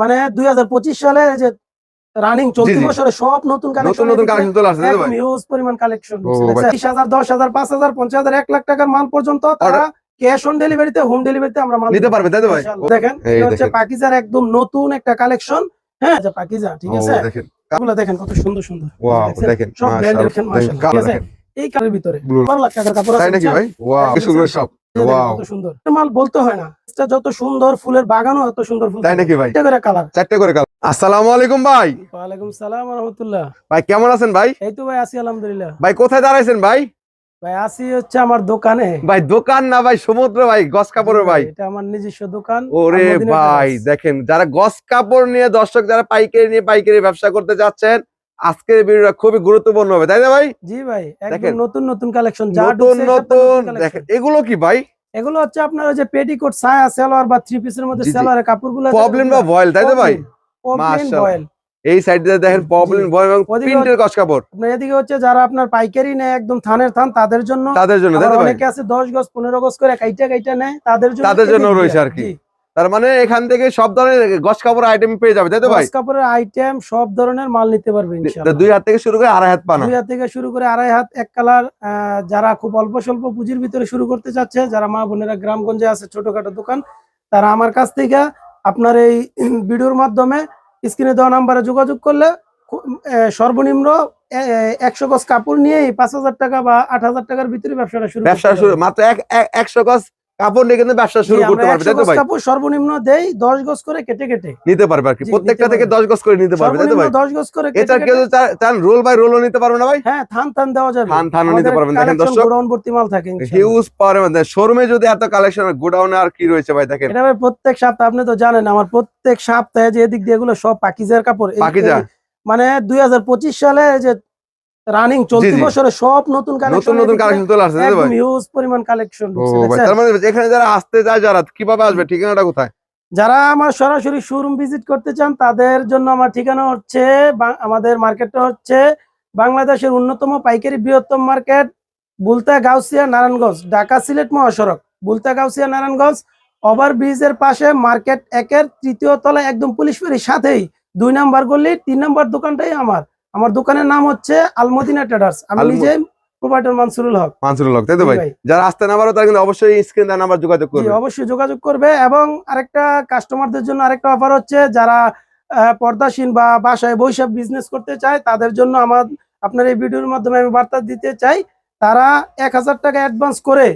মানে দুই হাজার পঁচিশ সালে যে রানিং চলতি। বছরে সব নতুন কালেকশন চলে আসছে ভাই? হিউজ পরিমাণ কালেকশন লাখ টাকার মাল পর্যন্ত তারা ক্যাশ অন ডেলিভারিতে হোম ডেলিভারিতে আমরা মাল নিতে পারবে তাই তো ভাই? দেখেন এটা হচ্ছে পাকিজার একদম নতুন একটা কালেকশন হ্যাঁ যে পাকিজা ঠিক আছে? দেখেন। দেখেন কত সুন্দর সুন্দর। ওয়াও দেখেন সব ব্র্যান্ডের দেখেন মাশাআল্লাহ। এই কালের ভিতরে। লাখ টাকার কাপড় আছে তাই নাকি ভাই? ওয়াও কি সুন্দর সব। ওয়াও কত সুন্দর। মাল বলতে হয় না। এটা যত সুন্দর ফুলের বাগানও এত সুন্দর ফুল তাই নাকি ভাই? করে কালার চারটে করে কাল আসসালামু আলাইকুম ভাই। ওয়ালাইকুম সালাম রহমতুল্লাহ। ভাই কেমন আছেন ভাই? এই তো ভাই আছি আলহামদুলিল্লাহ। ভাই কোথায় দাঁড়াইছেন ভাই? ভাই আসি হচ্ছে আমার দোকানে। ভাই দোকান না ভাই সমুদ্র ভাই গস কাপড়ের ভাই। এটা আমার নিজস্ব দোকান। ওরে ভাই দেখেন যারা গস কাপড় নিয়ে দর্শক যারা পাইকারি নিয়ে পাইকারি ব্যবসা করতে যাচ্ছেন আজকের ভিডিওটা খুবই গুরুত্বপূর্ণ হবে তাই না ভাই? জি ভাই একদম নতুন নতুন কালেকশন যা নতুন নতুন দেখেন এগুলো কি ভাই? এগুলো হচ্ছে আপনার ওই যে পেটিকোট সায়া সালোয়ার বা থ্রি পিসের মধ্যে জি। কাপড়গুলো প্রবলেম বা ভয়েল তাই তো ভাই? মাশাআল্লাহ। এই সাইডে দেখেন প্রবলেম ভয়েল এবং প্রিন্টের কস কাপড়। আপনার এদিকে হচ্ছে যারা আপনার পাইকারি নেয় একদম থানের থান তাদের জন্য তাদের জন্য তাই তো ভাই? অনেকে আছে দশ গজ পনেরো গজ করে কাইটা কাইটা নেয় তাদের জন্য তাদের জন্য রইছে রয়েছে আর কি। তার মানে এখান থেকে সব ধরনের গস কাপড়ের আইটেম পেয়ে যাবে তাই তো ভাই? গজ কাপড়ের আইটেম সব ধরনের মাল নিতে পারবে ইনশাআল্লাহ। দুই হাত থেকে শুরু করে আড়াই হাত পানা। দুই হাত থেকে শুরু করে আড়াই হাত এক কালার যারা খুব অল্প স্বল্প পুঁজির ভিতরে শুরু করতে চাচ্ছে যারা মা বোনেরা গ্রামগঞ্জে আছে ছোটখাটো দোকান তারা আমার কাছ থেকে আপনার এই ভিডিওর মাধ্যমে স্ক্রিনে দেওয়া নাম্বারে যোগাযোগ করলে সর্বনিম্ন একশো গজ কাপড় নিয়ে পাঁচ হাজার টাকা বা আট হাজার টাকার ভিতরে ব্যবসাটা শুরু ব্যবসা শুরু মাত্র এক এক- একশো গজ কাপড় নিয়ে কিন্তু ব্যবসা শুরু জি, করতে পারবে তাই তো ভাই? কাপড় সর্বনিম্ন দেই গজ করে কেটে কেটে। নিতে পারবে আর কি প্রত্যেকটা থেকে গজ করে নিতে পারবে তাই তো ভাই? গজ করে কেটে এটা কেউ রোল বাই রোলও নিতে পারবে না ভাই? হ্যাঁ থান থান দেওয়া যাবে। থান থানও নিতে পারবেন দেখেন দর্শক। গোডাউন ভর্তি মাল থাকে ইনশাআল্লাহ। হিউজ শোরুমে যদি এত কালেকশন গোডাউনে আর কি রয়েছে ভাই দেখেন? এটা ভাই প্রত্যেক সপ্তাহে আপনি তো জানেন আমার প্রত্যেক সপ্তাহে যে এদিক দিয়ে এগুলো সব পাকিজার কাপড় পাকিজা। মানে দুই হাজার পঁচিশ সালে যে রানিং চলতি বছরে সব নতুন কালেকশন নতুন কালেকশন চলে আসছে তাই হিউজ পরিমাণ কালেকশন তার মানে এখানে যারা আসতে যায় যারা কীভাবে আসবে ঠিকানাটা কোথায়? যারা আমার সরাসরি শোরুম ভিজিট করতে চান তাদের জন্য আমার ঠিকানা হচ্ছে আমাদের মার্কেটটা হচ্ছে বাংলাদেশের অন্যতম পাইকারি বৃহত্তম মার্কেট বুলতা গাউসিয়া নারায়ণগঞ্জ ঢাকা সিলেট মহাসড়ক বুলতা গাউসিয়া নারায়ণগঞ্জ ওভার ব্রিজের পাশে মার্কেট একের তৃতীয় তলায় একদম পুলিশ ফেরির সাথেই দুই নাম্বার গলি তিন নাম্বার দোকানটাই আমার। আমার দোকানের নাম হচ্ছে আলমদিনা ট্রেডার্স। আমি নিজে প্রোভাইডার মানসুরুল হক। মানসুরুল হক তাই তো ভাই। যারা আসতে না পারো তারা কিন্তু অবশ্যই স্ক্রিন দেওয়া নাম্বার যোগাযোগ করবে। অবশ্যই যোগাযোগ করবে এবং আরেকটা কাস্টমারদের জন্য আরেকটা অফার হচ্ছে যারা পর্দাসীন বা বাসায় বৈশাখ বিজনেস করতে চায় তাদের জন্য আমার আপনার এই ভিডিওর মাধ্যমে আমি বার্তা দিতে চাই তারা এক হাজার টাকা অ্যাডভান্স করে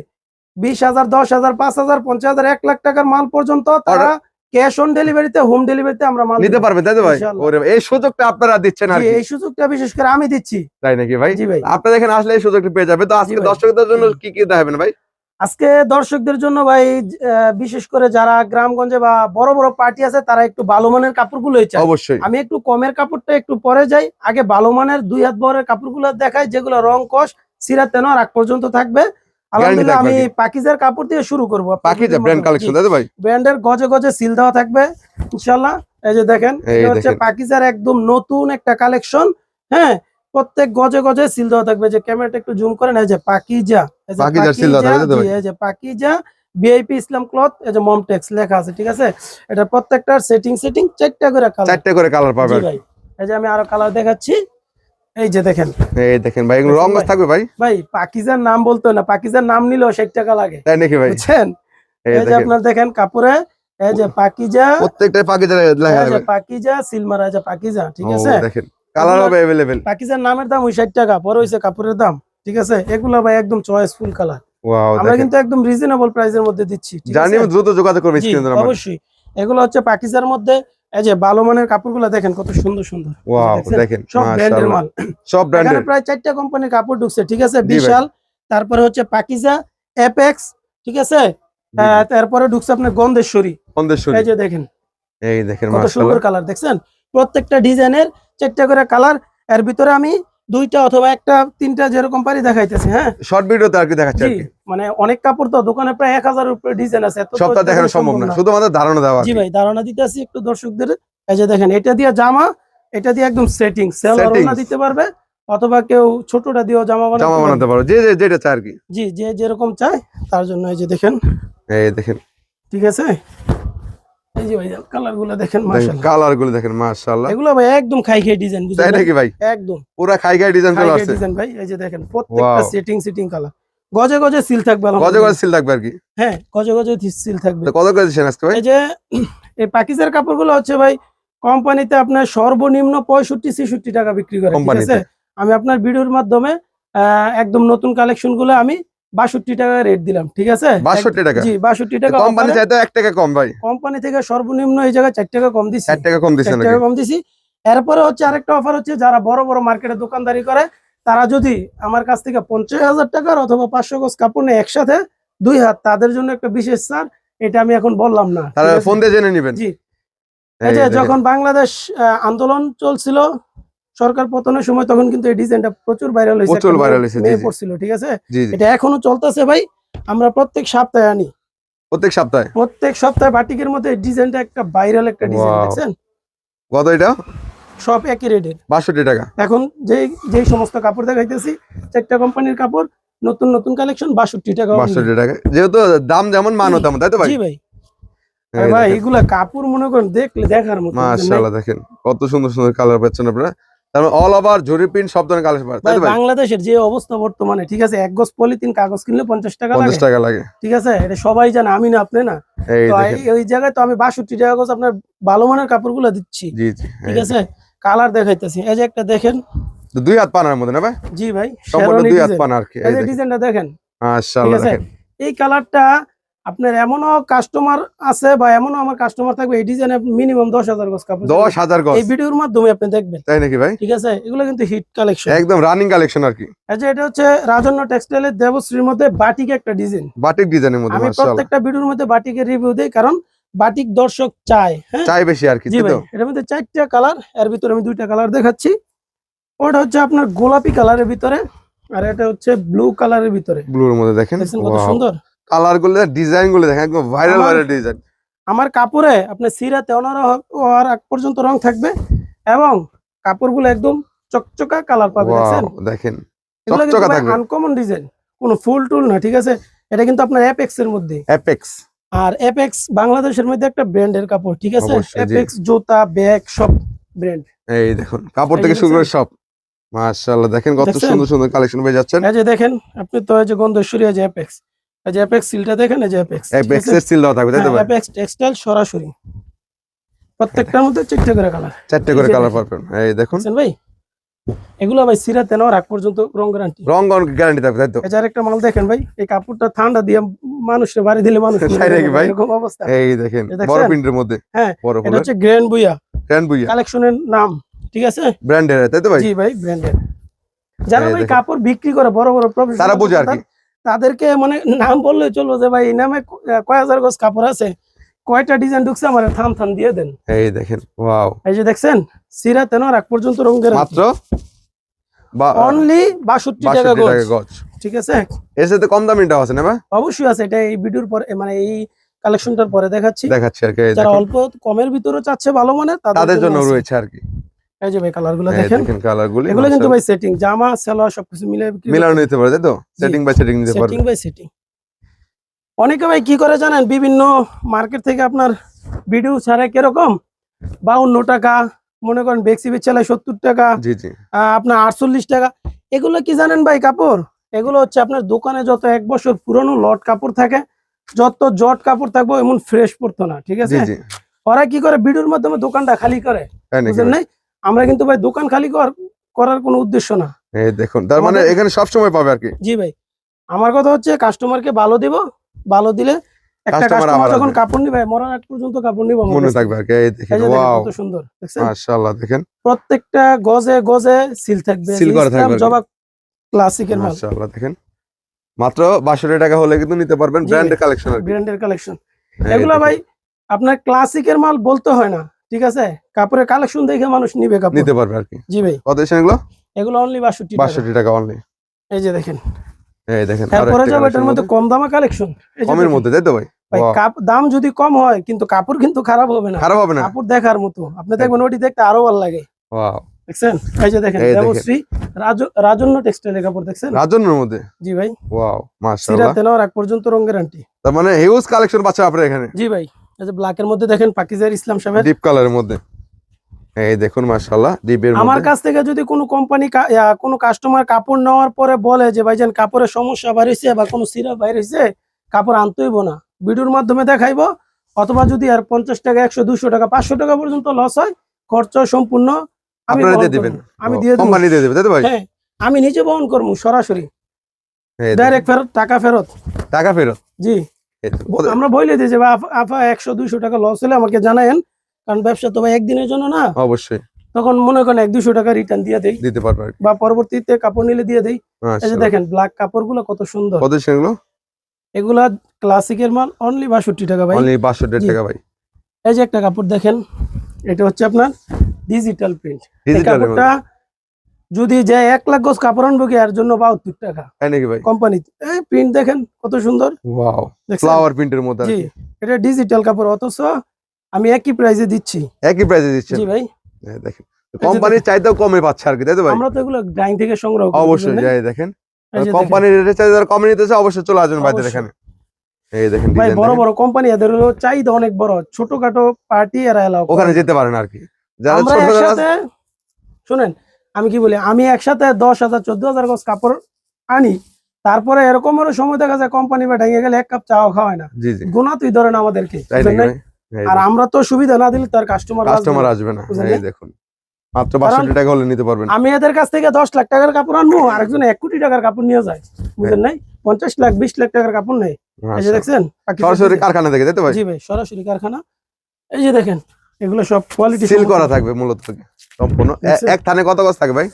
বিশ হাজার দশ হাজার পাঁচ হাজার পঞ্চাশ হাজার এক লাখ টাকার মাল পর্যন্ত তারা ক্যাশ অন ডেলিভারিতে হোম ডেলিভারিতে আমরা মাল নিতে দিব। পারবে তাই তো ভাই? ওরে এই সুযোগটা আপনারা দিচ্ছেন আর কি। এই সুযোগটা বিশেষ করে আমি দিচ্ছি। তাই নাকি ভাই? জি ভাই। আপনারা এখানে আসলে এই সুযোগটা পেয়ে যাবে তো আজকে দর্শকদের জন্য কি কি দেখাবেন ভাই? আজকে দর্শকদের জন্য ভাই বিশেষ করে যারা গ্রামগঞ্জে বা বড় বড় পার্টি আছে তারা একটু ভালো মানের কাপড়গুলোই চায়। অবশ্যই। আমি একটু কমের কাপড়টা একটু পরে যাই। আগে ভালো মানের দুই হাত বহরের কাপড়গুলো দেখাই যেগুলো রং কষ সিরা তেন রাগ পর্যন্ত থাকবে। আলহামদুলিল্লাহ আমি পাকিজের কাপড় দিয়ে শুরু করব। পাখি ব্র্যান্ড কালেকশন তো ভাই ব্র্যান্ডের গজে গজে সিল দেওয়া থাকবে ইনশাল্লাহ এই যে দেখেন এটা হচ্ছে। পাকিজার একদম নতুন একটা কালেকশন হ্যাঁ? প্রত্যেক গজে গজে সিল দেওয়া থাকবে। যে ক্যামেরাটা একটু জুম করেন এই যে পাকিজা যে পাকিজার দেওয়া থাকবে? এই যে পাকিজা ভিআইপি ইসলাম ক্লথ এই যে মমটেক্স লেখা আছে ঠিক আছে? এটা প্রত্যেকটার সেটিং সেটিং চারটা করে কালার চারটে করে কালার পাবে জি আর কি। ভাই এই যে আমি আরও কালার দেখাচ্ছি। এই যে দেখেন এই দেখেন ভাই এগুলো দেখছেন রং ভাই? থাকবে ভাই ভাই পাকিজার নাম বলতো না পাকিজার নাম নিলেও ষাট টাকা লাগে তাই নাকি ভাই বুঝছেন এই এই যে দেখেন আপনার দেখেন কাপড়ে এই যে পাকিজা প্রত্যেকটাই পাখি যারা লেখা এই যে থাকবে পাকিজা সিলমার এই যে পাকিজা ঠিক ও, আছে দেখেন কালার হবে अवेलेबल পাকিজার নামের দাম ওই ষাট টাকা পরে হইছে কাপড়ের দাম ঠিক আছে এগুলো ভাই একদম চয়েসফুল কালার ওয়াও আমরা দেখেন কিন্তু একদম রিজনেবল প্রাইসের মধ্যে দিচ্ছি ঠিক জানি আছে দ্রুত যোগাযোগ করবে জি, স্ক্রিনে নাম্বার অবশ্যই এগুলো হচ্ছে পাকিজার মধ্যে এই যে ভালো মানের কাপড়গুলো দেখেন কত সুন্দর সুন্দর। ওয়াও দেখেন সব ব্র্যান্ডের মাল। সব ব্র্যান্ডের প্রায় চারটা কোম্পানির কাপড় ঢুকছে ঠিক আছে? বিশাল। তারপরে হচ্ছে পাকিজা এপেক্স ঠিক আছে? তারপরে ঢুকছে আপনার গন্ধেশ্বরী। গন্ধেশ্বরী। এই যে দেখেন। এই দেখেন কত সুন্দর কালার দেখছেন? প্রত্যেকটা ডিজাইনের চারটা করে কালার। এর ভিতরে আমি দুইটা অথবা একটা তিনটা যেরকম পারি দেখাইতেছি হ্যাঁ? শর্ট ভিডিওতে আর কি দেখাচ্ছে মানে অনেক কাপড় তো দোকানে প্রায় এক হাজার উপরে ডিজাইন আছে সবটা দেখানো সম্ভব না শুধুমাত্র ধারণা দেওয়া জি ভাই ধারণা দিতেছি একটু দর্শকদের। এই যে দেখেন এটা দিয়ে জামা এটা দিয়ে একদম সেটিং সেল Settings। দিতে পারবে অথবা কেউ ছোটটা দিয়েও জামা বানাতে জামা বানাতে পারো যে যে- যেটা চাই আর কি। জি যে যেরকম চায় তার জন্য এই যে দেখেন। এই দেখেন। ঠিক আছে? এই যে ভাই কালারগুলো দেখেন দেখেন মাশাআল্লাহ। কালারগুলো দেখেন মাশাআল্লাহ। এগুলো ভাই একদম খাই খাই ডিজাইন তাই নাকি ভাই? একদম। পুরা খাই খাই ডিজাইন চলে আসছে। ডিজাইন ভাই এই যে দেখেন প্রত্যেকটা সেটিং সেটিং কালার গজে গজে সিল থাকবে কত আলহামদুলিল্লাহ। সিল থাকবে আর কি। হ্যাঁ গজে গজে সিল থাকবে। কত করে দিচ্ছেন আজকে ভাই? এই যে এই পাকিজের কাপড়গুলো হচ্ছে ভাই কোম্পানিতে আপনার সর্বনিম্ন পঁয়ষট্টি ছেষট্টি টাকা বিক্রি করে ঠিক আছে? আমি আপনার ভিডিওর মাধ্যমে একদম নতুন কালেকশনগুলো আমি বাষট্টি টাকা রেট দিলাম ঠিক আছে? 62 টাকা? জি বাষট্টি টাকা কোম্পানি চাইতে এক টাকা কম ভাই। কোম্পানি থেকে সর্বনিম্ন এই জায়গায় টাকা কম টাকা কম চার দিচ্ছেন টাকা কম দিছি। এরপরে হচ্ছে আরেকটা অফার হচ্ছে যারা বড় বড় মার্কেটে দোকানদারি করে তারা যদি আমার কাছ থেকে পঞ্চাশ হাজার টাকার অথবা পাঁচশো গজ কাপড় নেয় একসাথে দুই হাত তাদের জন্য একটা বিশেষ ছাড় এটা আমি এখন বললাম না তারা ফোন দিয়ে জেনে নেবেন। জি। এই এই যে যখন বাংলাদেশ আন্দোলন চলছিল সরকার পতনের সময় তখন কিন্তু এই ডিজাইনটা প্রচুর ভাইরাল হয়েছে প্রচুর একটা মেয়ে- হয়েছে, মেয়ে পড়ছিল ঠিক আছে? এটা এখনও চলতেছে ভাই আমরা প্রত্যেক সপ্তাহে আনি। প্রত্যেক সপ্তাহে? প্রত্যেক সপ্তাহে বাটিকের মধ্যে এই ডিজাইনটা একটা ভাইরাল একটা ডিজাইন. দেখছেন? কত এটা? সব একই রেটের। বাষট্টি টাকা। এখন যে যেই সমস্ত কাপড় দেখাইতেছি চারটা কোম্পানির কাপড় নতুন নতুন কালেকশন বাষট্টি টাকা only। বাষট্টি টাকা। যেহেতু দাম যেমন মানও তেমন তাই তো ভাই? জি ভাই। ভাই এগুলা কাপড় মনে করেন দেখলে দেখার মতো মাশাআল্লাহ দেখেন কত সুন্দর সুন্দর কালার পাচ্ছেন আপনারা। তার অল ওভার জরি প্রিন্ট সব ধরনের বাংলাদেশের যে অবস্থা বর্তমানে ঠিক আছে? এক গজ পলিথিন কাগজ কিনলে পঞ্চাশ টাকা লাগে। পঞ্চাশ টাকা লাগে। ঠিক আছে? এটা সবাই জানে আমি না আপনি না। এই জায়গায় তো আমি বাষট্টি টাকা গজ আপনার ভালো মানের কাপড়গুলো দিচ্ছি। জি জি ঠিক আছে? কালার দেখাইতেছি। এই যে একটা দেখেন। দুই হাত পানার মধ্যে না ভাই? জি ভাই সম্পূর্ণ দুই হাত ডিজাইন। পানা কি। এই ডিজাইনটা দেখেন। মাশাআল্লাহ ঠিক আছে? দেখেন। এই কালারটা আপনার এমনও কাস্টমার আছে বা এমনও আমার কাস্টমার থাকবে এই ডিজাইনে মিনিমাম দশ হাজার গজ কাপড় দশ হাজার গজ। এই ভিডিওর মাধ্যমে আপনি দেখবেন। তাই নাকি ভাই? ঠিক আছে? এগুলো কিন্তু হিট কালেকশন একদম রানিং কালেকশন আর কি। যে এটা হচ্ছে রাজন্য টেক্সটাইলের দেবশ্রীর মধ্যে বাটিক একটা ডিজাইন বাটিক ডিজাইনের মধ্যে আমি প্রত্যেকটা ভিডিওর মধ্যে বাটিকের রিভিউ দেই কারণ বাটিক দর্শক চায় হ্যাঁ? চাই বেশি আর কি তো? এটার মধ্যে চারটা কালারের ভিতরে আমি দুইটা কালার দেখাচ্ছি। ওটা হচ্ছে আপনার গোলাপি কালারের ভিতরে আর এটা হচ্ছে ব্লু কালারের ভিতরে। ব্লুর মধ্যে দেখেন। কত সুন্দর? কালারগুলো ডিজাইনগুলো দেখেন একদম ভাইরাল ভাইরাল ডিজাইন আমার কাপড়ে আপনার সিরাতে অনারা হওয়ার আগ পর্যন্ত রং থাকবে এবং কাপড়গুলো একদম চকচকা কালার পাবে দেখেন চকচকা থাকবে। আনকমন ডিজাইন কোনো ফুল টুল না ঠিক আছে? এটা কিন্তু আপনার অ্যাপেক্স এর মধ্যে। অ্যাপেক্স আর অ্যাপেক্স বাংলাদেশের মধ্যে একটা ব্র্যান্ডের কাপড় ঠিক আছে? অ্যাপেক্স জুতা ব্যাগ সব ব্র্যান্ড এই দেখুন কাপড় থেকে শুরু করে সব। মাশাআল্লাহ দেখেন কত সুন্দর সুন্দর কালেকশন পেয়ে যাচ্ছেন? এই যে দেখেন আপনি তো এই যে গন্ধেশ্বরী এই যে অ্যাপেক্স এই যে অ্যাপেক্স সিলটা দেখেন এই যে অ্যাপেক্স অ্যাপেক্স এর সিল দেওয়া থাকবে তাই তো ভাই? অ্যাপেক্স টেক্সটাইল সরাসরি। প্রত্যেকটার মধ্যে চারটে করে কালার চারটে করে কালার পাবেন। এই দেখুন। ভাই? এগুলো ভাই সিরাতে নেওয়ার আগ পর্যন্ত রং গ্যারান্টি রং গ্যারান্টি থাকবে তাই তো? যে আরেকটা মাল দেখেন ভাই এই কাপড়টা ঠান্ডা দিয়ে মানুষের বাড়ি দিলে মানুষ ভাই? এরকম অবস্থা। এই দেখেন বড় প্রিন্টের মধ্যে। হ্যাঁ, বড় এটা হচ্ছে গ্র্যান্ড বুইয়া গ্র্যান্ড বুইয়া কালেকশনের নাম ঠিক আছে? ব্র্যান্ডের তাই তো ভাই? জি ভাই ব্র্যান্ডের যারা ভাই কাপড় বিক্রি করে বড় বড় প্রফেশনাল তারা বোঝে আর কি। তাদেরকে মানে নাম বললে চলবো যে ভাই নামে কয় হাজার গজ কাপড় আছে? কয়টা ডিজাইন ঢুকছে আমার? থাম থাম দিয়ে দেন। এই দেখেন ওয়াও। এই যে দেখছেন সিরাতে নেওয়ার আগ পর্যন্ত রঙের মাত্র? বা অনলি বাষট্টি টাকা 62 টাকা গজ। ঠিক আছে? এর সাথে কম দামিটাও আছে না ভাই অবশ্যই আছে এটা এই ভিডিওর পরে মানে এই কালেকশনটার পরে দেখাচ্ছি। দেখাচ্ছি আর কি যারা অল্প কমের ভিতরে চাচ্ছে ভালো মানে তাদের জন্য রয়েছে আর কি। এই যে ভাই কালারগুলো এই দেখেন দেখেন কালার গুলি এগুলো কিন্তু ভাই সেটিং জামা সালোয়ার সবকিছু মিলে মিলানো নিতে পারে তাই তো? সেটিং বাই সেটিং নিতে পারবে। সেটিং বাই সেটিং অনেকে ভাই কি করে জানেন বিভিন্ন মার্কেট থেকে আপনার ভিডিও ছাড়ে কীরকম? বাউন্ন টাকা মনে করেন বেক্সি চালায় সত্তর টাকা জি জি। আপনার আটচল্লিশ টাকা। এগুলো কি জানেন ভাই কাপড়? এগুলো হচ্ছে আপনার দোকানে যত এক বছর পুরনো লট কাপড় থাকে যত জট কাপড় থাকব এমন ফ্রেশ পড়তো না ঠিক আছে? জি। ওরা কি করে ভিডিওর মাধ্যমে দোকানটা খালি করে বুঝলেন ভাই? নাই? আমরা কিন্তু ভাই দোকান খালি কর- করার কোনো উদ্দেশ্য না। এই দেখুন তার মানে এখানে সব সময় পাবে আর কি? জি ভাই। আমার কথা হচ্ছে কাস্টমারকে ভালো দিব ভালো দিলে একটা Customer কাস্টমার যখন কাপড় নিবে মরার আগ পর্যন্ত কাপড় নিব মনে থাকবে আর কি এই দেখেন এই যে দেখেন ওয়াও কত সুন্দর দেখছেন? মাশাআল্লাহ দেখেন। প্রত্যেকটা গজে গজে সিল থাকবে Seal করা থাকবে জবা ক্লাসিকের মাল। মাশাআল্লাহ দেখেন। মাত্র 62 টাকা হলে কিন্তু নিতে পারবেন ব্র্যান্ডের কালেকশন আর ব্র্যান্ডের কালেকশন এগুলো। ভাই আপনার ক্লাসিকের মাল বলতে হয় না ঠিক আছে? কাপড়ের কালেকশন দেখে মানুষ নিবে কাপড়। নিতে পারবে আর কি। জি ভাই। কত এসে এগুলো? এগুলো অনলি বাষট্টি টাকা। 62 টাকা অনলি এই যে দেখেন। এই দেখেন একটা যাব এটার মধ্যে কম দামা কালেকশন কমের মধ্যে তাই তো ভাই? দাম যদি কম হয় কিন্তু কাপড় কিন্তু খারাপ হবে না। খারাপ হবে না। কাপড় দেখার মতো। আপনি দেখবেন ওটি দেখতে আরও ভালো লাগে। ওয়াও দেখছেন? এই যে দেখেন দেবশ্রী রাজ- রাজন্য টেক্সটাইলের কাপড় দেখছেন? রাজন্যর মধ্যে? জি ভাই। ওয়াও মাশাআল্লাহ। সিরাতে নেওয়ার আগ পর্যন্ত রং গ্যারান্টি তার মানে হিউজ কালেকশন পাচ্ছে আপনার এখানে। জি ভাই। এই যে ব্ল্যাক এর মধ্যে দেখেন পাকিজার ইসলাম সাহেবের ডিপ কালারের মধ্যে। এই দেখুন মাশাআল্লাহ ডিপের আমার কাছ থেকে যদি কোনো কোম্পানি কোনো কাস্টমার কাপড় নেওয়ার পরে বলে যে ভাইজান কাপড়ের সমস্যা বাইরেছে বা কোনো সিরাপ বাইরেছে কাপড় আনতেইব না। ভিডিওর মাধ্যমে দেখাইবো। অথবা যদি আর পঞ্চাশ টাকা একশো দুশো টাকা পাঁচশো টাকা পর্যন্ত লস হয় খরচ সম্পূর্ণ আমি দিয়ে আমি হ্যাঁ আমি নিজে বহন করব সরাসরি। ডাইরেক্ট ফেরত টাকা ফেরত। টাকা ফেরত? জি। আমরা বলে আফা একশো দুইশো টাকা লস হলে আমাকে জানায়েন কারণ ব্যবসা তো ভাই একদিনের জন্য না। অবশ্যই। তখন মনে করেন এক দুশো টাকা রিটার্ন দিয়ে দেই। দিতে পারবে বা পরবর্তীতে কাপড় নিলে দিয়ে দেই। এই যে দেখেন ব্ল্যাক কাপড়গুলো কত সুন্দর। কত সেগুলো? এগুলা ক্লাসিকের মাল অনলি বাষট্টি টাকা ভাই। অনলি 62 জি। টাকা ভাই। এই যে একটা কাপড় দেখেন এটা হচ্ছে আপনার ডিজিটাল প্রিন্ট এই কাপড়টা যদি যে এক লাখ গজ কাপড় আনব কি এর জন্য বাহাত্তর টাকা। নাকি ভাই? কোম্পানি এই প্রিন্ট দেখেন কত সুন্দর। ওয়াও? ফ্লাওয়ার প্রিন্টের মধ্যে আর এটা ডিজিটাল কাপড় অথচ আমি একই প্রাইসে দিচ্ছি। একই প্রাইসে দিচ্ছেন? জি ভাই। এই দেখেন। কোম্পানির চাইতেও কমে পাচ্ছে আর কি তাই তো ভাই? আমরা তো এগুলো ডাইং থেকে সংগ্রহ করি অবশ্যই যাই দেখেন। দেখেন। কোম্পানির রেটে চাই যারা কমে নিতেছে অবশ্যই চলে আসবেন ভাইদের অবশ্যই। এখানে। এই দেখেন ভাই বড় বড় কোম্পানি এদের চাহিদা অনেক বড়। ছোটখাটো পার্টি এরা এলাও ওখানে যেতে পারেন আর কি। যারা ছোট যারা শুনেন আমি কি বলি আমি একসাথে দশ হাজার চোদ্দ হাজার গজ কাপড় আনি তারপরে এরকমেরও সময় দেখা যায় কোম্পানি বা ভেঙে গেলে এক কাপ চাও খাওয়ায় না। গুণা তুই ধরেন আমাদেরকে আর আমরা তো সুবিধা না দিলে তার কাস্টমার কাস্টমার আসবে না এই দেখুন। মাত্র বাষট্টি টাকা হলে নিতে পারবেন। আমি এদের কাছ থেকে দশ লাখ টাকার কাপড় আনব আরেকজন 1 কোটি টাকার কাপড় নিয়ে যায় বুঝেন নাই? পঞ্চাশ লাখ বিশ লাখ টাকার কাপড় নেই এই যে মাশাআল্লাহ। দেখছেন? সরাসরি কারখানা থেকে যেতে ভাই জি ভাই সরাসরি কারখানা। এই যে দেখেন এগুলো সব কোয়ালিটি সিল করা থাকবে মূলত। সম্পূর্ণ। এক থানে কত গজ থাকে ভাই?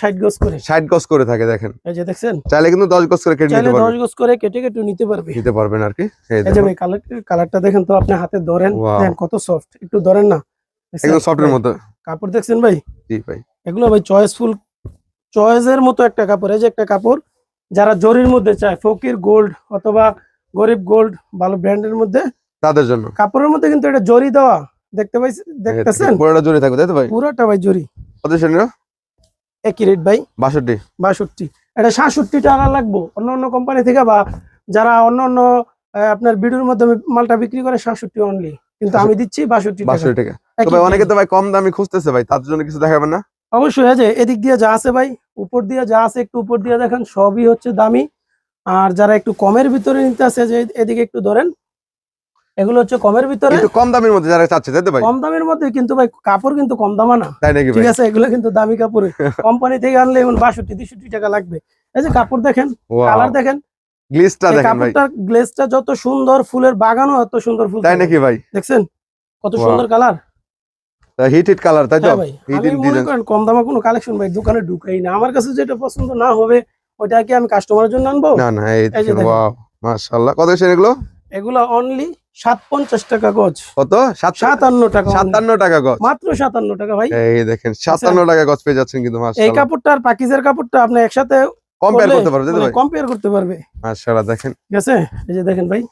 ষাট গজ করে। ষাট গজ করে থাকে দেখেন। এই যে দেখছেন? চাইলে কিন্তু দশ গজ করে কেটে গজ করে কেটে কেটে নিতে পারবে। নিতে পারবেন আর কি। এই এই যে ভাই কালার কালারটা দেখেন তো আপনি হাতে ধরেন। দেখেন কত সফট একটু ধরেন না। একদম সফটের ভাই, মতো। কাপড় দেখছেন ভাই? জি ভাই। এগুলো ভাই চয়েসফুল চয়েসের মতো একটা কাপড়। এই যে একটা কাপড় যারা জরির মধ্যে চায় ফকির গোল্ড অথবা গরিব গোল্ড ভালো ব্র্যান্ডের মধ্যে তাদের জন্য। কাপড়ের মধ্যে কিন্তু এটা জরি দেওয়া দেখতে পাইছেন দেখতেছেন? পুরোটা জোরে থাকবে তাই তো ভাই? পুরোটা ভাই জরি। কত শ্রেণির? একই রেট ভাই। বাষট্টি। বাষট্টি। এটা সাতষট্টি টাকা লাগবো। অন্য অন্য কোম্পানি থেকে বা যারা অন্য অন্য আপনার বিডুর মাধ্যমে মালটা বিক্রি করে সাতষট্টি অনলি কিন্তু আমি দিচ্ছি বাষট্টি টাকা। বাষট্টি টাকা। ভাই অনেকে তো ভাই কম দামি খুঁজতেছে ভাই তাদের জন্য কিছু দেখাবেন না? অবশ্যই আছে এদিক দিয়ে যা আছে ভাই উপর দিয়ে যা আছে একটু উপর দিয়ে দেখেন সবই হচ্ছে দামি। আর যারা একটু কমের ভিতরে নিতে আছে যে এদিকে একটু ধরেন এগুলো হচ্ছে কমের ভিতরে। একটু কম দামের মধ্যে যারা চাচ্ছে তাই তো ভাই? কম দামের মধ্যে কিন্তু ভাই কাপড় কিন্তু কম দামা না। তাই নাকি ঠিক আছে এগুলো কিন্তু দামি কাপড়। কোম্পানি থেকে আনলে এখন বাষট্টি তেষট্টি টাকা লাগবে। এই যে কাপড় দেখেন কালার দেখেন। গ্লিসটা এই দেখেন ভাই। কাপড়টার গ্লেজটা যত সুন্দর ফুলের বাগানও এত সুন্দর ফুল তাই নাকি ভাই? দেখছেন? কত সুন্দর কালার। হিট হিট কালার তাই তো? হ্যাঁ ভাই হিট হিট মনে ডিজাইন কম দামে কোনো কালেকশন ভাই দোকানে ঢুকাই না। আমার কাছে যেটা পছন্দ না হবে ওইটা কি আমি কাস্টমারের জন্য আনব? না না এই যে। ওয়াও মাশাআল্লাহ। কত এগুলো? এগুলো অনলি সাত পঞ্চাশ টাকা গজ। কত? সাত সাতান্ন টাকা only। সাতান্ন টাকা গজ। মাত্র সাতান্ন টাকা ভাই। এই দেখেন সাতান্ন টাকা গজ পেয়ে যাচ্ছেন কিন্তু এই কাপড়টা আর পাকিজের কাপড়টা আপনি একসাথে কম্পেয়ার করতে পারবে ভাই? কম্পেয়ার করতে পারবে। মাশাআল্লাহ দেখেন। ঠিক আছে? এই যে দেখেন ভাই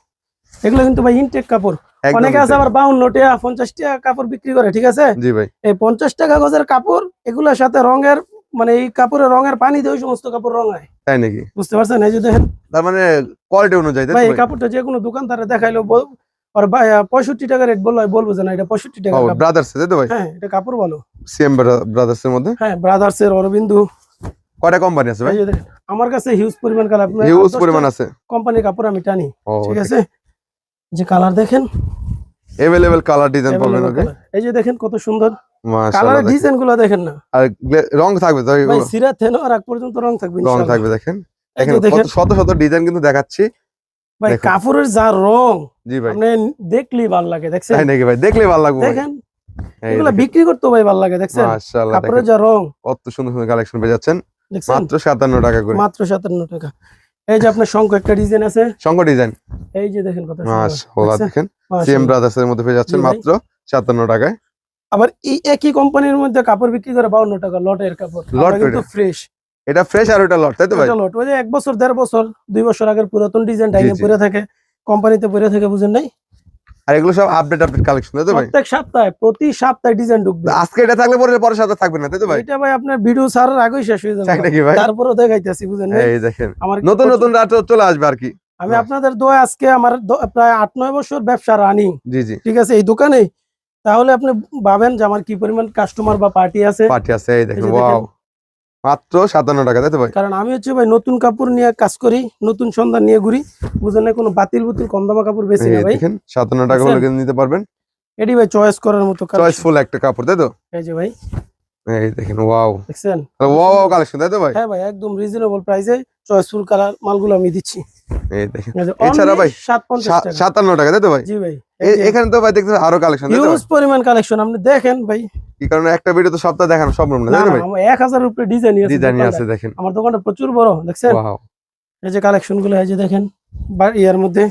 এগুলো কিন্তু ভাই ইনটেক কাপড়। একদম অনেকে আছে আবার বাউন্ন টাকা পঞ্চাশ টাকা কাপড় বিক্রি করে ঠিক আছে? জি ভাই। এই পঞ্চাশ টাকা গজের কাপড় এগুলোর সাথে রঙের মানে এই কাপড়ের রঙের পানি দিয়ে ওই সমস্ত কাপড় রং হয় তাই নাকি? বুঝতে পারছেন? এই যে দেখেন। তার মানে কোয়ালিটি অনুযায়ী ভাই এই কাপড়টা যে কোনো দোকানদারে দেখাইলো আর পঁয়ষট্টি টাকা রেট বলল বলব যে না এটা পঁয়ষট্টি টাকা ব্রাদার্স তাই তো ভাই? হ্যাঁ এটা কাপড় ভালো। সিএম ব্রাদার্স এর মধ্যে? হ্যাঁ ব্রাদার্স এর অরবিন্দু। কয়টা কোম্পানি আছে ভাই? এই যে দেখেন, আমার কাছে হিউজ পরিমাণ কালার হিউজ পরিমাণ আছে। কোম্পানির কাপড় আমি টানি ঠিক আছে? যে কালার দেখেন। কালার ডিজাইন পাবেন ওকে এই যে দেখেন কত সুন্দর। ডিজাইনগুলো দেখেন। না? আর রং থাকবে তো ভাই সিরা থেনো আর আগ পর্যন্ত রং থাকবে রং থাকবে দেখেন। দেখেন দেখেন কত শত শত ডিজাইন কিন্তু দেখাচ্ছি। ভাই। কাপড়ের যা রং জি ভাই। আপনি দেখলেই ভালো লাগে দেখছেন? তাই নাকি ভাই? ভালো লাগবে দেখেন? এগুলো বিক্রি করতে ভাই ভালো লাগে দেখছেন? মাশাআল্লাহ কাপড়ের যা রং। কত সুন্দর সুন্দর কালেকশন পেয়ে যাচ্ছেন। মাত্র সাতান্ন টাকা করে। মাত্র সাতান্ন টাকা। এই যে আপনার শঙ্খ একটা ডিজাইন আছে? শঙ্কর ডিজাইন। এই যে দেখেন কত মাশাআল্লাহ দেখেন। সিএম ব্রাদার্স এর মধ্যে পেয়ে যাচ্ছেন মাত্র সাতান্ন টাকায়। আবার এই একই কোম্পানির মধ্যে কাপড় বিক্রি করে বাউন্ন টাকা লটের কাপড়। লট কিন্তু ফ্রেশ এটা ফ্রেশ আর ওটা লট তাই তো ভাই? লট ওই যে এক বছর দেড় বছর দুই বছর আগের পুরাতন ডিজাইন জি। পরে থাকে কোম্পানিতে পরে থাকে বুঝেন নাই? আর এগুলো সব আপডেট আপডেট কালেকশন তাই তো ভাই? প্রত্যেক সপ্তাহে প্রতি সপ্তাহে ডিজাইন ঢুকবে। আজকে এটা থাকলে পরে পরের সাথে থাকবে না তাই তো ভাই? এটা ভাই আপনার ভিডিও ছাড়ার আগেই শেষ হয়ে তাই যাবে নাকি ভাই? তারপরেও দেখাইতেছি বুঝেন নাই? এই দেখেন। আমার নতুন নতুন রাত চলে আসবে আর কি। আমি আপনাদের দোয়া আজকে আমার প্রায় আট নয় বছর ব্যবসা রানিং জি জি। ঠিক আছে এই দোকানে তাহলে আপনি ভাবেন যে আমার কি পরিমাণ কাস্টমার বা পার্টি আছে। পার্টি আছে এই দেখেন ওয়াও। মাত্র সাতান্ন টাকা তাই তো ভাই? কারণ আমি হচ্ছে ভাই নতুন কাপড় নিয়ে কাজ করি নতুন সন্ধান নিয়ে ঘুরি বুঝলেন না কোনো বাতিল বুতিল কম দামা কাপড় বেশি না ভাই। দেখেন সাতান্ন টাকা হলে কিন্তু নিতে পারবেন। এটি ভাই চয়েস করার মতো। চয়েসফুল একটা কাপড় তাই তো? এই যে ভাই। এই দেখেন ওয়াও দেখছেন? ওয়াও ওয়াও কালেকশন তাই তো ভাই? হ্যাঁ ভাই একদম রিজনেবল প্রাইসে চয়েসফুল কালার মালগুলো আমি দিচ্ছি। এই দেখেন। এছাড়া ভাই, 750 সা- টাকা। সাতান্ন টাকা তাই তো ভাই? জি ভাই। এখানে তো ভাই দেখতে আরও কালেকশন ভাই? পরিমাণ কালেকশন আপনি দেখেন ভাই। কি কারণে? একটা ভিডিও তো সপ্তাহ দেখানো সম্ভব না ভাই? আমার এক হাজারের উপরে ডিজাইন আছে ডিজাইন আছে দেখেন। আমার দোকানটা প্রচুর বড় দেখছেন? ওয়াও এই যে কালেকশনগুলো এই যে দেখেন বা ইয়ার মধ্যে।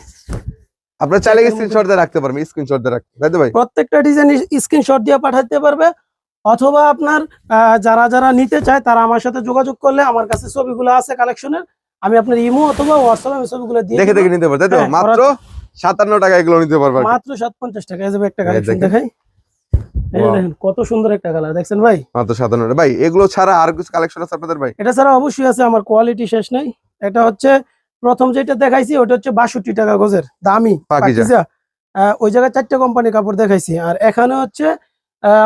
আপনার চাইলে স্ক্রিনশট দিয়ে রাখতে পারবেন স্ক্রিনশট দিয়ে রাখতে তাই তো ভাই? প্রত্যেকটা ডিজাইন স্ক্রিনশট দিয়ে পাঠাতে পারবে অথবা আপনার যারা যারা নিতে চায় তারা আমার সাথে যোগাযোগ করলে আমার কাছে ছবিগুলো আছে কালেকশনের আমি আপনার ইমো অথবা হোয়াটসঅ্যাপে আমি ছবিগুলো দিয়ে দেখে দেখে নিতে পারবেন তাই তো? হ্যাঁ, মাত্র সাতান্ন টাকা এগুলো নিতে পারবেন মাত্র সাত পঞ্চাশ টাকা ভাই একটা কালেকশন দেখাই। কত সুন্দর একটা কালার দেখছেন ভাই? মাত্র সাতান্ন টাকা। ভাই এগুলো ছাড়া আর কিছু কালেকশন আছে আপনাদের ভাই? এটা ছাড়া অবশ্যই আছে আমার কোয়ালিটি শেষ নাই। এটা হচ্ছে প্রথম যেটা দেখাইছি ওটা হচ্ছে বাষট্টি টাকা গজের দামি। ওই জায়গায় চারটে কোম্পানি কাপড় দেখাইছি। আর এখানে হচ্ছে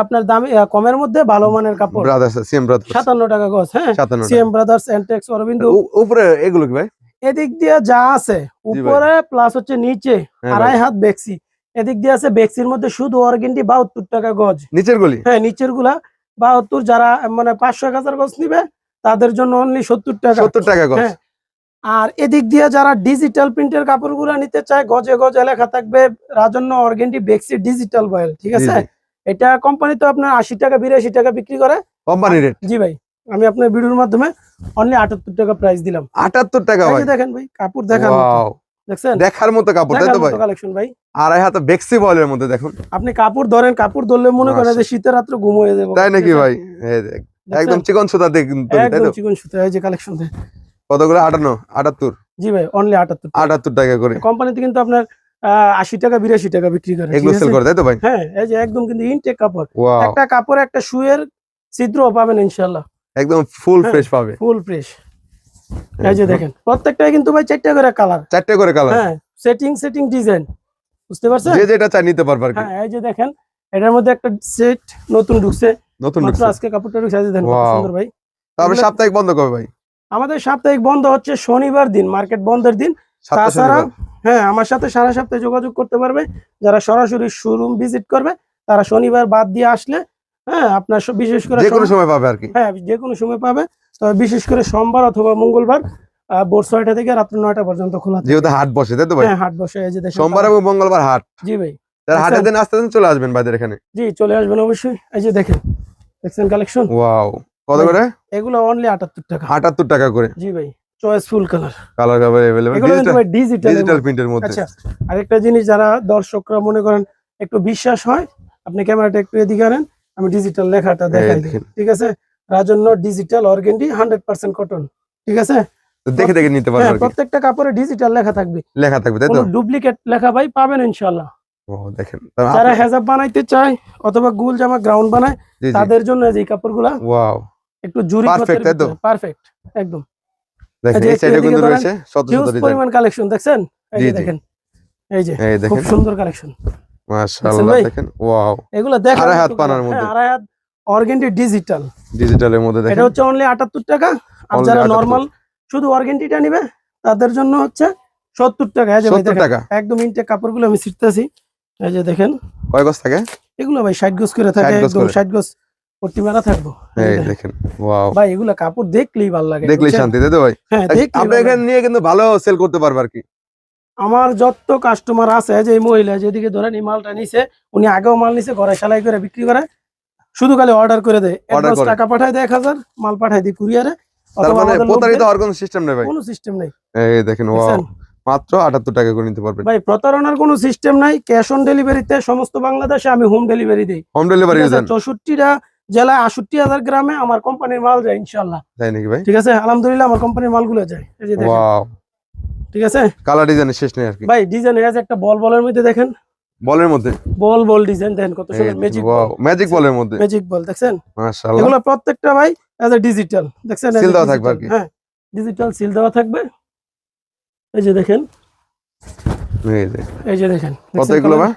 আপনার দামি কমের মধ্যে ভালো মানের কাপড়। ব্রাদার্স সিএম ব্রাদার্স সাতান্ন টাকা গজ হ্যাঁ? টাকা। সিএম ব্রাদার্স এন্টেক্স অরবিন্দু উপরে এগুলো কি ভাই? এদিক দিয়ে যা আছে উপরে প্লাস হচ্ছে নিচে হ্যাঁ আড়াই হাত বেক্সি। এদিক দিয়ে আছে বেক্সির মধ্যে শুধু অর্গেন্ডি বাহাত্তর টাকা গজ। নিচের গুলি? হ্যাঁ নিচেরগুলা। বাহাত্তর যারা মানে পাঁচশো এক হাজার গজ নিবে তাদের জন্য অনলি সত্তর টাকা। সত্তর টাকা গজ। হ্যাঁ। আর এদিক দিয়ে যারা ডিজিটাল প্রিন্টের কাপড়গুলো নিতে চায় গজে গজে লেখা থাকবে রাজন্য অর্গেন্ডি বেক্সি ডিজিটাল বয়েল ঠিক আছে? এটা কোম্পানি তো আপনার আশি টাকা বিরাশি টাকা বিক্রি করে। কোম্পানি রেট জি ভাই। আমি আপনার ভিডিওর মাধ্যমে অনলি আটাত্তর টাকা প্রাইস দিলাম। আটাত্তর টাকা ভাই। দেখেন ভাই কাপড়। দেখছেন? দেখার মতো কাপড় তাই তো ভাই? কালেকশন ভাই। আড়াই হাতে বেক্সি বলের মধ্যে দেখুন। আপনি কাপড় ধরেন কাপড় ধরলে মনে করেন যে শীতের রাত্রে ঘুম হয়ে যাবে। তাই নাকি ভাই? একদম চিকন সুতা একদম চিকন সুতা এই যে কালেকশন কতগুলো? আটান্ন আটাত্তর। জি ভাই অনলি আটাত্তর আটাত্তর টাকা করে। কোম্পানিতে কিন্তু আপনার আশি টাকা বিরাশি টাকা বিক্রি করে এগুলো সেল করে তাই তো ভাই? হ্যাঁ এই যে একদম কিন্তু ইনটেক কাপড়। একটা কাপড় একটা শুয়ের ছিদ্র পাবেন ইনশাল্লাহ একদম ফুল হ্যাঁ। ফ্রেশ পাবে। ফুল ফ্রেশ এই যে দেখেন প্রত্যেকটাই কিন্তু ভাই চারটা করে কালার চারটে করে কালার হ্যাঁ সেটিং সেটিং ডিজাইন বুঝতে পারছেন? যে যেটা চাই নিতে পারবে হ্যাঁ এই যে দেখেন এটার মধ্যে একটা সেট নতুন ঢুকছে। নতুন ঢুকছে। আজকে কাপড়টা ঢুকছে কত সুন্দর ভাই। তারপরে সাপ্তাহিক বন্ধ করবে ভাই? আমাদের সাপ্তাহিক বন্ধ হচ্ছে শনিবার দিন মার্কেট বন্ধের দিন। তাছাড়া হ্যাঁ আমার সাথে সারা সপ্তাহে যোগাযোগ করতে পারবে। যারা সরাসরি শোরুম ভিজিট করবে তারা শনিবার বাদ দিয়ে আসলে হ্যাঁ আপনার বিশেষ করে যে কোনো সময় পাবে আর কি। হ্যাঁ যে কোনো সময় পাবে। তবে বিশেষ করে সোমবার অথবা মঙ্গলবার ভোর ছয়টা থেকে রাত্র নয়টা পর্যন্ত খোলা যেহেতু হাট বসে তাই তো ভাই? হ্যাঁ হাট বসে এই যে সোমবার এবং মঙ্গলবার হাট। জি ভাই। হাটের দিন আসতে দিন চলে আসবেন এখানে। জি চলে আসবেন অবশ্যই। এই যে দেখেন দেখছেন কালেকশন? ওয়াও কত করে? এগুলো অনলি আটাত্তর টাকা। আটাত্তর টাকা করে। জি ভাই choice full colour colour cover available ভাই ডিজিটাল ডিজিটাল প্রিন্টের মধ্যে। আচ্ছা আরেকটা জিনিস যারা দর্শকরা মনে করেন একটু বিশ্বাস হয় আপনি ক্যামেরাটা একটু এদিকে আনেন। আমি ডিজিটাল লেখাটা দেখাই। ঠিক আছে? Rajanya digital organdy hundred percent cotton ঠিক আছে? তো দেখে দেখে নিতে পারবে হ্যাঁ প্রত্যেকটা কাপড়ে ডিজিটাল লেখা থাকবে। লেখা থাকবে তাই তো? ডুপ্লিকেট লেখা ভাই পাবেন ইনশাআল্লাহ। ও দেখেন। যারা আপনি- হেজাব বানাইতে চায় অথবা গুল জামা গ্রাউন্ড বানায় তাদের জন্য এই কাপড়গুলা ওয়াও একটু জুরি তাই তো? পারফেক্ট একদম। দেখেন এই সাইডে কিন্তু রয়েছে শত শত ডিজাইন পরিমাণ কালেকশন এই। দেখেন। এই যে খুব সুন্দর কালেকশন মাশাআল্লাহ দেখেন? ওয়াও। এগুলো দেখা আড়াই হাত পানার মধ্যে। আড়াই হাত ডিজিটাল। ডিজিটালের মধ্যে এটা হচ্ছে অনলি আটাত্তর টাকা। আর যারা 78 নর্মাল শুধু নিবে তাদের জন্য হচ্ছে সত্তর টাকা। এই যে ভাই সত্তর টাকা? একদম ইনটেক কাপড়গুলো আমি ছিটতেছি। এই যে দেখেন। কয় গজ থাকে? এগুলো ভাই ষাট গোজ করে থাকে 60 গজ ষাট গোজ পট্টি মারা থাকব। এই এই দেখেন। দেখেন ওয়াও। ভাই এগুলা কাপড় দেখলেই ভালো লাগে দেখলেই শান্তি তাই ভাই। হ্যাঁ আপনি এখানে নিয়ে কিন্তু ভালো সেল করতে পারবে আর কি। আমার যত কাস্টমার আছে যে এই মহিলা যেদিকে ধরেন এই মালটা নিছে উনি আগেও মাল নিছে ঘরে সেলাই করে বিক্রি করে শুধু খালি অর্ডার করে দেয়। করে। টাকা পাঠায় দেয় এক হাজার মাল পাঠায় দিই কুরিয়ারে মানে প্রতারিত হওয়ার কোনো সিস্টেম নেই ভাই? কোনো সিস্টেম নেই। এই দেখেন মাত্র আটাত্তর টাকা করে নিতে পারবেন। ভাই প্রতারণার কোনো সিস্টেম নাই ক্যাশ অন ডেলিভারিতে সমস্ত বাংলাদেশে আমি হোম ডেলিভারি দিই। হোম ডেলিভারি দেন। চৌষট্টিটা জেলায় আষট্টি হাজার গ্রামে আমার কোম্পানির মাল যায় ইনশাল্লাহ তাই নাকি ভাই? ঠিক আছে আলহামদুলিল্লাহ আমার কোম্পানির মালগুলো যায়। এই যে দেখেন। ঠিক আছে? কালার ডিজাইনের শেষ নেই আর কি। ভাই ডিজাইন আছে একটা বল বলের মধ্যে দেখেন। বলের মধ্যে? বল বল ডিজাইন দেখেন কত সুন্দর ম্যাজিক ওয়াও ম্যাজিক বলের মধ্যে। ম্যাজিক বল দেখছেন? মাশাআল্লাহ। এগুলো প্রত্যেকটা ভাই এজ এ ডিজিটাল দেখছেন? সিল দেওয়া থাকবে আর কি। হ্যাঁ ডিজিটাল সিল দেওয়া থাকবে। এই যে দেখেন। এই যে। এই যে দেখেন কত এগুলো? ভাই?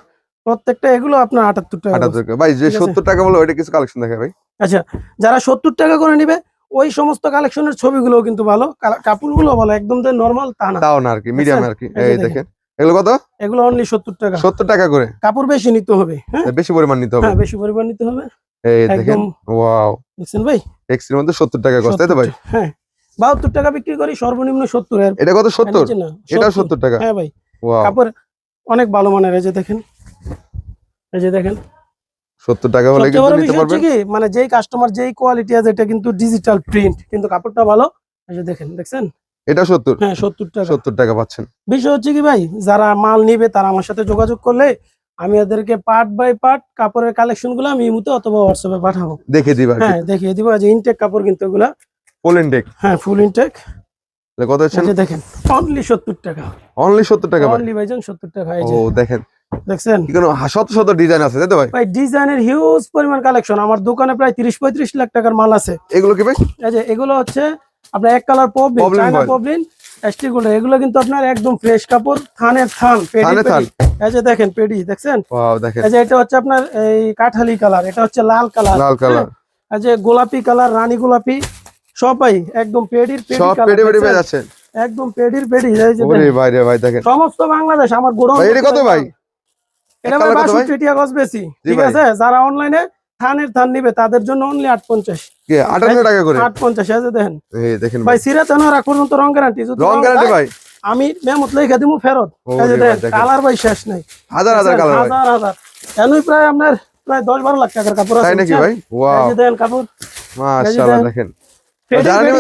প্রত্যেকটা এগুলো আপনার আটাত্তর টাকা আটাত্তর করে। টাকা। ভাই যে ঠিক আছে। সত্তর টাকা বলে ওইটা কিছু কালেকশন দেখা ভাই। আচ্ছা যারা সত্তর টাকা করে নিবে ওই সমস্ত কালেকশনের ছবিগুলো কিন্তু ভালো। কাপড়গুলো ভালো একদম যে নর্মাল তা না। তাও না আর কি মিডিয়াম আর কি। এই দেখেন। এগুলো কত? এগুলো অনলি সত্তর টাকা। সত্তর টাকা করে? কাপড় বেশি নিতে হবে হ্যাঁ? বেশি পরিমাণ নিতে হবে? হ্যাঁ বেশি পরিমাণ নিতে হবে। এই দেখেন ওয়াও। দেখছেন ভাই? এক্সের মধ্যে সত্তর টাকা কষ্ট তাই তো 70 ভাই হ্যাঁ। বাহাত্তর টাকা বিক্রি করি সর্বনিম্ন সত্তর এর এটা কত সত্তর? নিচে না, এটা 70 সত্তর টাকা। হ্যাঁ ভাই। কাপড় অনেক ভালো মানের এই যে দেখেন। এই যে দেখেন। সত্তর টাকা হলে কিন্তু নিতে পারবেন। মানে যেই কাস্টমার যেই কোয়ালিটি আছে এটা কিন্তু ডিজিটাল প্রিন্ট কিন্তু কাপড়টা ভালো। দেখেন দেখছেন? এটা সত্তর। হ্যাঁ সত্তর টাকা। সত্তর টাকা পাচ্ছেন। বিষয় হচ্ছে কি ভাই যারা মাল নিবে তারা আমার সাথে যোগাযোগ করলে আমি ওদেরকে পার্ট বাই পার্ট কাপড়ের কালেকশনগুলো আমি ইমুতে অথবা হোয়াটসঅ্যাপে পাঠাবো। দেখে দিবা হ্যাঁ দেখিয়ে দিব। যে ইনটেক কাপড় কিন্তু এগুলা। পোলেন ডেক হ্যাঁ ফুল ইনটেক কত হচ্ছে এই যে দেখেন অনলি সত্তর টাকা অনলি সত্তর টাকা অনলি ভাইজান সত্তর টাকা এই ও দেখেন। দেখছেন? কি শত শত ডিজাইন আছে তাই তো ভাই? ভাই ডিজাইনের হিউজ পরিমাণ কালেকশন আমার দোকানে প্রায় তিরিশ পঁয়ত্রিশ লাখ টাকার মাল আছে। এগুলো কি ভাই? এই যে এগুলো হচ্ছে আপনার এক কালার চায়না। এসটি গোল্ড এগুলো কিন্তু আপনার একদম ফ্রেশ কাপড় থানের থান পেডি থান। পেডি। এই যে দেখেন পেডি দেখছেন? ওয়াও দেখেন। এই যে এটা হচ্ছে আপনার এই কাঠালি কালার এটা হচ্ছে লাল কালার লাল কালার এই যে গোলাপি কালার রানী গোলাপি। সবাই একদম পেডির পেডি সব পেয়ে যাচ্ছে একদম পেডির পেডি এই যে ওরে ভাই রে ভাই দেখেন। সমস্ত বাংলাদেশ আমার গোডাউন ভাই, এটা কত ভাই? এটা এক ভাই কালার কত ভাই? বাষট্টি টিয়া গজ বেশি ঠিক আছে? যারা অনলাইনে থানের থান নিবে তাদের জন্য অনলি আট পঞ্চাশ কি টাকা করে? আট পঞ্চাশ এই দেখেন। এই দেখেন ভাই সিরা তেন রাখ পর্যন্ত রং গ্যারান্টি রং গ্যারান্টি ভাই। আমি মেমত লেখা দিব ফেরত। এই যে দেখেন। কালার ভাই শেষ নাই। হাজার হাজার কালার হাজার হাজার। এনই প্রায় আপনার প্রায় দশ বারো লাখ টাকার কাপড় আছে তাই নাকি? ভাই? এই ওয়াও যে দেখেন কাপড়। মাশাআল্লাহ দেখেন।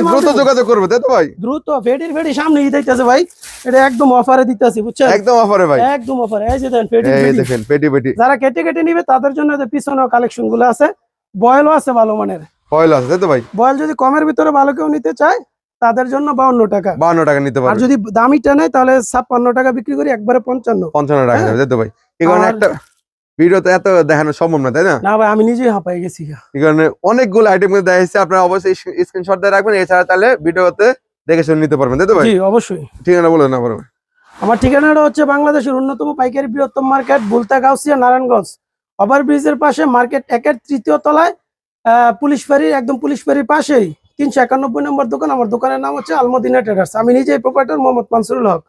দ্রুত দেন। যোগাযোগ করবে তাই তো ভাই। দ্রুত ফেডির ফেডি সামনে ঈদ আইতাছে ভাই। এটা একদম অফারে দিতেছি বুঝছেন? একদম অফারে ভাই। একদম অফারে। এই যে দেখেন ফেডি এই দেখেন পেটি পেটি যারা কেটে কেটে নিবে তাদের জন্য যে কালেকশনগুলো আছে বয়েলও আছে ভালো মানের। ফয়েল আছে তাই তো ভাই। বয়েল যদি কমের ভিতরে ভালো কেউ নিতে চায় তাদের জন্য বাউন্ন টাকা। বান্ন টাকা নিতে আর যদি দামিটা নেয় তাহলে ছাপ্পান্ন টাকা বিক্রি করি একবারে পঞ্চান্ন। পঞ্চান্ন টাকা হ্যাঁ। তাই তো ভাই। কারণে একটা এত দেখানো সম্ভব না তাই না? না ভাই আমি নিজেই হাঁপাই গেছি গা। এই কারণে অনেকগুলো আইটেম আপনারা অবশ্যই স্ক্রিনশট দিয়ে রাখবেন এছাড়া তাহলে ভিডিওতে দেখে শুনে নিতে পারবেন তাই তো ভাই? জি অবশ্যই। ঠিকানা বলে না আমার ঠিকানাটা হচ্ছে বাংলাদেশের অন্যতম পাইকারি বৃহত্তম মার্কেট বুলতা গাউসিয়া নারায়ণগঞ্জ। ওভারব্রিজের পাশে মার্কেট একের তৃতীয় তলায় পুলিশ ফাঁড়ির একদম পুলিশ ফাঁড়ির পাশেই তিনশো একানব্বই নম্বর দোকান। আমার দোকানের নাম হচ্ছে আলমদিনা ট্রেডার্স। আমি নিজেই প্রোপাইটার মোহাম্মদ মানসুরুল হক।